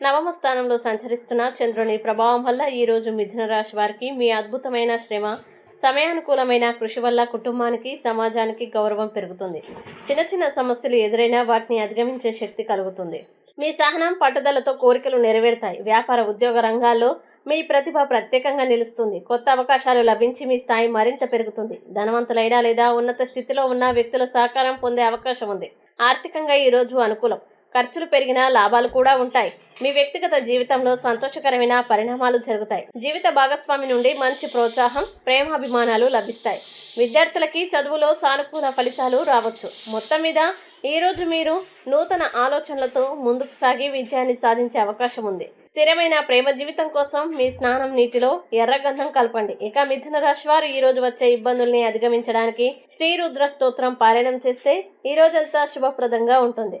నవమ స్థానంలో సంచరిస్తున్న చంద్రుని ప్రభావం వల్ల ఈరోజు మిథున రాశి వారికి మీ అద్భుతమైన శ్రమ సమయానుకూలమైన కృషి వల్ల కుటుంబానికి సమాజానికి గౌరవం పెరుగుతుంది. చిన్న చిన్న సమస్యలు ఎదురైనా వాటిని అధిగమించే శక్తి కలుగుతుంది. మీ సహనం పట్టుదలతో కోరికలు నెరవేరుతాయి. వ్యాపార ఉద్యోగ రంగాల్లో మీ ప్రతిభ ప్రత్యేకంగా నిలుస్తుంది. కొత్త అవకాశాలు లభించి మీ స్థాయి మరింత పెరుగుతుంది. ధనవంతులైనా లేదా ఉన్నత స్థితిలో ఉన్న వ్యక్తుల సహకారం పొందే అవకాశం ఉంది. ఆర్థికంగా ఈరోజు అనుకూలం. ఖర్చులు పెరిగినా లాభాలు కూడా ఉంటాయి. మీ వ్యక్తిగత జీవితంలో సంతోషకరమైన పరిణామాలు జరుగుతాయి. జీవిత భాగస్వామి నుండి మంచి ప్రోత్సాహం ప్రేమాభిమానాలు లభిస్తాయి. విద్యార్థులకి చదువులో సానుకూల ఫలితాలు రావచ్చు. మొత్తం మీద ఈరోజు మీరు నూతన ఆలోచనలతో ముందుకు సాగి విజయాన్ని సాధించే అవకాశం ఉంది. స్థిరమైన ప్రేమ జీవితం కోసం మీ స్నానం నీటిలో ఎర్రగంధం కలపండి. ఇక మిథున రాశి వారు ఈ రోజు వచ్చే ఇబ్బందుల్ని అధిగమించడానికి శ్రీరుద్ర స్తోత్రం పారాయణం చేస్తే ఈ రోజంతా శుభప్రదంగా ఉంటుంది.